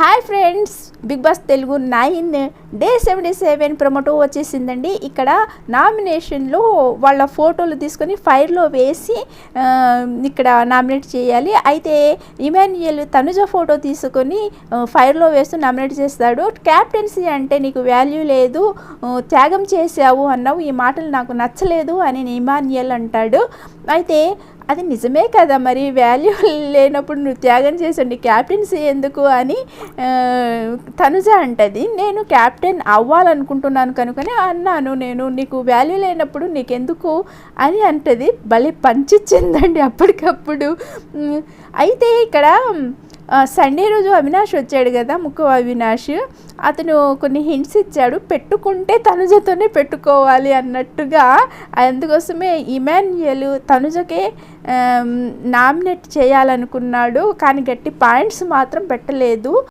Hi friends big boss Telugu nine day seventy seven promo వచ్చేసిందండి. ఇక్కడ నామినేషన్లో వాళ్ళ ఫోటోలు తీసుకొని ఫైర్లో వేసి ఇక్కడ నామినేట్ చేయాలి. అయితే ఇమాన్యుయల్ తనుజ ఫోటో తీసుకొని ఫైర్లో వేస్తూ నామినేట్ చేస్తాడు. క్యాప్టెన్సీ అంటే నీకు వాల్యూ లేదు త్యాగం చేసావు అన్నావు. ఈ మాటలు నాకు నచ్చలేదు అని ఇమాన్యుయల్ అంటాడు. అయితే అది నిజమే కదా మరి? వాల్యూ లేనప్పుడు నువ్వు త్యాగం చేసండి క్యాప్టెన్సీ ఎందుకు అని తనుజ అంటది. నేను క్యాప్టెన్ అవ్వాలనుకుంటున్నాను కనుకనే అన్నాను. నేను నీకు వాల్యూ లేనప్పుడు నీకెందుకు అని అంటది. భలే పంచిచ్చిందండి అప్పటికప్పుడు. అయితే ఇక్కడ సండే రోజు అవినాష్ వచ్చాడు కదా ముక్కు అవినాష్. అతను కొన్ని హింట్స్ ఇచ్చాడు. పెట్టుకుంటే తనుజతోనే పెట్టుకోవాలి అన్నట్టుగా. అందుకోసమే ఇమాన్యుయల్ తనుజకే నామినేట్ చేయాలనుకున్నాడు. కానీ గట్టి పాయింట్స్ మాత్రం పెట్టలేదు.